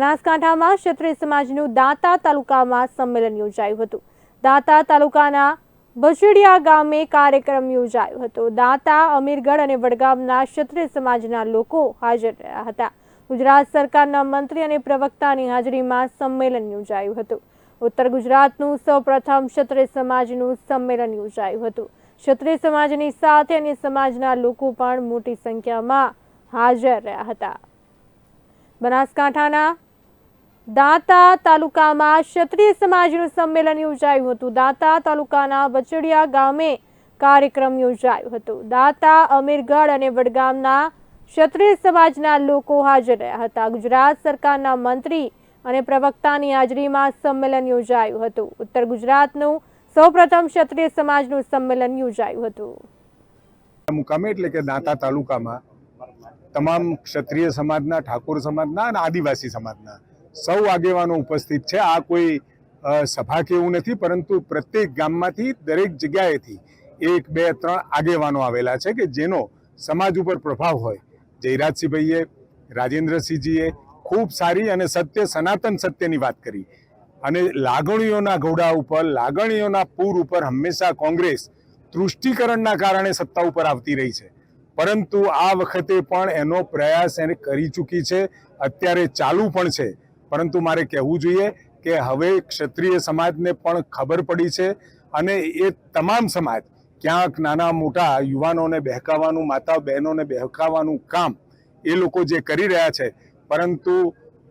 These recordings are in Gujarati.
બનાસકાંઠામાં ક્ષત્રિય સમાજનું દાંતા તાલુકામાં સંમેલન યોજાયું હતું. દાંતા તાલુકાના બચડિયા ગામે કાર્યક્રમ યોજાયો હતો. દાંતા અમીરગઢ અને વડગામના ક્ષત્રિય સમાજના લોકો હાજર રહ્યા હતા. ગુજરાત સરકારના મંત્રી અને પ્રવક્તાની હાજરીમાં સંમેલન યોજાયું હતું. ઉત્તર ગુજરાતનું સૌપ્રથમ ક્ષત્રિય સમાજનું સંમેલન યોજાયું હતું. ક્ષત્રિય સમાજની સાથે અને સમાજના લોકો પણ મોટી સંખ્યામાં હાજર રહ્યા હતા. બનાસકાંઠાના દાંતા તાલુકામાં ક્ષત્રિય સમાજનું સંમેલન યોજાયું હતું. દાંતા તાલુકાના વચડિયા ગામે કાર્યક્રમ યોજાયો હતો. દાંતા અમીરગઢ અને વડગામના ક્ષત્રિય સમાજના લોકો હાજર રહ્યા હતા. ગુજરાત સરકારના મંત્રી અને પ્રવક્તાની હાજરીમાં સંમેલન યોજાયું હતું. ઉત્તર ગુજરાતનું સૌપ્રથમ ક્ષત્રિય સમાજનું સંમેલન યોજાયું હતું. મુકામે એટલે કે દાંતા તાલુકામાં તમામ ક્ષત્રિય સમાજના, ઠાકોર સમાજના અને આદિવાસી સમાજના સૌ આગેવાનો ઉપસ્થિત છે. આ કોઈ સભા કે એવું નથી, પરંતુ પ્રત્યેક ગામમાંથી દરેક જગ્યાએથી એક, બે, ત્રણ આગેવાનો આવેલા છે કે જેનો સમાજ ઉપર પ્રભાવ હોય. જયરાજસિંહભાઈએ, રાજેન્દ્રસિંહજીએ ખૂબ સારી અને સત્ય, સનાતન સત્યની વાત કરી. અને લાગણીઓના ઘોડા ઉપર, લાગણીઓના પૂર ઉપર હંમેશા કોંગ્રેસ તૃષ્ટિકરણના કારણે સત્તા ઉપર આવતી રહી છે. પરંતુ આ વખતે પણ એનો પ્રયાસ એને કરી ચૂકી છે. અત્યારે ચાલુ પણ છે. પરંતુ મારે કહેવું જોઈએ કે હવે ક્ષત્રિય સમાજને પણ ખબર પડી છે અને એ તમામ સમાજ ક્યાંક નાના મોટા યુવાનોને બહેકાવાનું માતા બહેનોને બહેકાવાનું કામ એ લોકો જે કરી રહ્યા છે. પરંતુ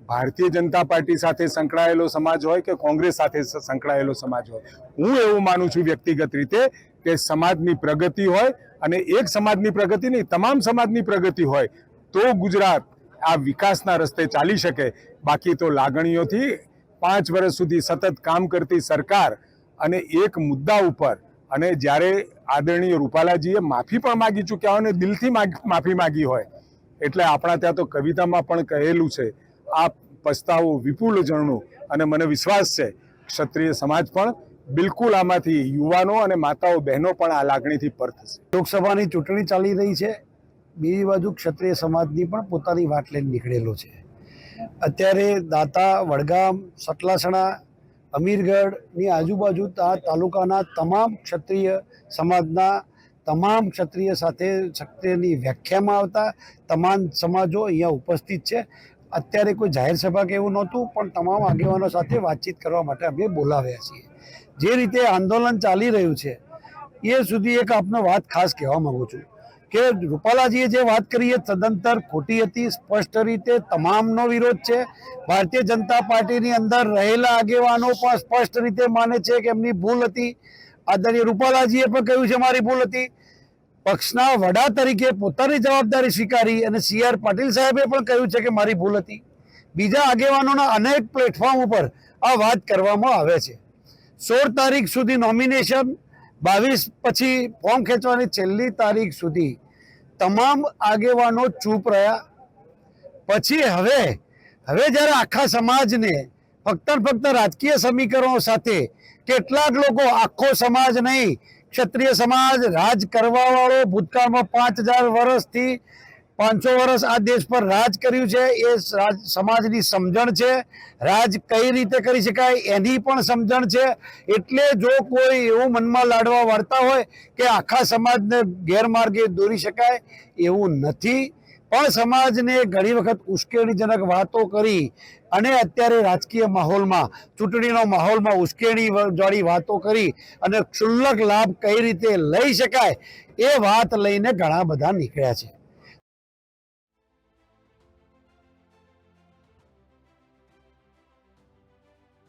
ભારતીય જનતા પાર્ટી સાથે સંકળાયેલો સમાજ હોય કે કોંગ્રેસ સાથે સંકળાયેલો સમાજ હોય? હું એવું માનું છું વ્યક્તિગત રીતે કે સમાજની પ્રગતિ હોય અને એક સમાજની પ્રગતિ નહીં, તમામ સમાજની પ્રગતિ હોય તો ગુજરાત આ વિકાસના રસ્તે ચાલી શકે. બાકી તો લાગણીઓથી પાંચ વર્ષ સુધી સતત કામ કરતી સરકાર અને એક મુદ્દા ઉપર અને જ્યારે આદરણીય રૂપાલાજીએ માફી પણ માગી ચૂક્યા હોય અને દિલથી માફી માગી હોય, એટલે આપણા ત્યાં તો કવિતામાં પણ કહેલું છે આ પસ્તાવો વિપુલ જણનું અને મને વિશ્વાસ છે. ક્ષત્રિય સમાજ પણ બિલકુલ આમાંથી યુવાનો અને માતાઓ બહેનો પણ આ લાગણીથી પર થશે. લોકસભાની ચૂંટણી ચાલી રહી છે. બીજી બાજુ ક્ષત્રિય સમાજની પણ પોતાની વાટ લઈને નીકળેલો છે. અત્યારે દાતા વડગામ, સટલાસણા, અમીરગઢની આજુબાજુ તાલુકાના તમામ ક્ષત્રિય સમાજના તમામ ક્ષત્રિય સાથે ક્ષત્રિયની વ્યાખ્યામાં આવતા તમામ સમાજો અહીંયા ઉપસ્થિત છે. અત્યારે કોઈ જાહેર સભા કે એવું નહોતું, પણ તમામ આગેવાનો સાથે વાતચીત કરવા માટે અમે બોલાવ્યા છીએ. જે રીતે આંદોલન ચાલી રહ્યું છે, એ સુધી એક આપનો વાત ખાસ કહેવા માગું છું. કે રૂપાલાજીએ જે વાત કરી એ તદંતર ખોટી હતી, સ્પષ્ટ રીતે તમામનો વિરોધ છે. ભારતીય જનતા પાર્ટીની અંદર રહેલા આગેવાનો પણ સ્પષ્ટ રીતે માને છે કે એમની ભૂલ હતી. આદરણીય રૂપાલાજીએ પણ કહ્યું છે, મારી ભૂલ હતી. પક્ષના વડા તરીકે પોતાની જવાબદારી સ્વીકારી અને સી આર પાટીલ સાહેબે પણ કહ્યું છે કે મારી ભૂલ હતી. બીજા આગેવાનોના અનેક પ્લેટફોર્મ ઉપર આ વાત કરવામાં આવે છે. સોળ તારીખ સુધી નોમિનેશન બાવીસ પછી ફોર્મ ખેંચવાની છેલ્લી તારીખ સુધી તમામ આગેવાનો ચૂપ રહ્યા. પછી હવે હવે જ્યારે આખા સમાજને ફક્ત ફક્ત રાજકીય સમીકરણો સાથે કેટલાક લોકો આખો સમાજ નહીં, ક્ષત્રિય સમાજ, રાજ કરવાવાળો ભૂતકાળમાં પાંચ હજાર વર્ષથી પાંચસો વર્ષ આ દેશ પર રાજ કર્યું છે, એ રાજ, સમાજની સમજણ છે. રાજ કઈ રીતે કરી શકાય એની પણ સમજણ છે. એટલે જો કોઈ એવું મનમાં લાડવા વાળતા હોય કે આખા સમાજને ગેરમાર્ગે દોરી શકાય, એવું નથી. પણ સમાજને ઘણી વખત ઉશ્કેરણીજનક વાતો કરી અને અત્યારે રાજકીય માહોલમાં, ચૂંટણીનો માહોલમાં ઉશ્કેરણી વાળી વાતો કરી અને ક્ષુલ્લક લાભ કઈ રીતે લઈ શકાય, એ વાત લઈને ઘણા બધા નીકળ્યા છે.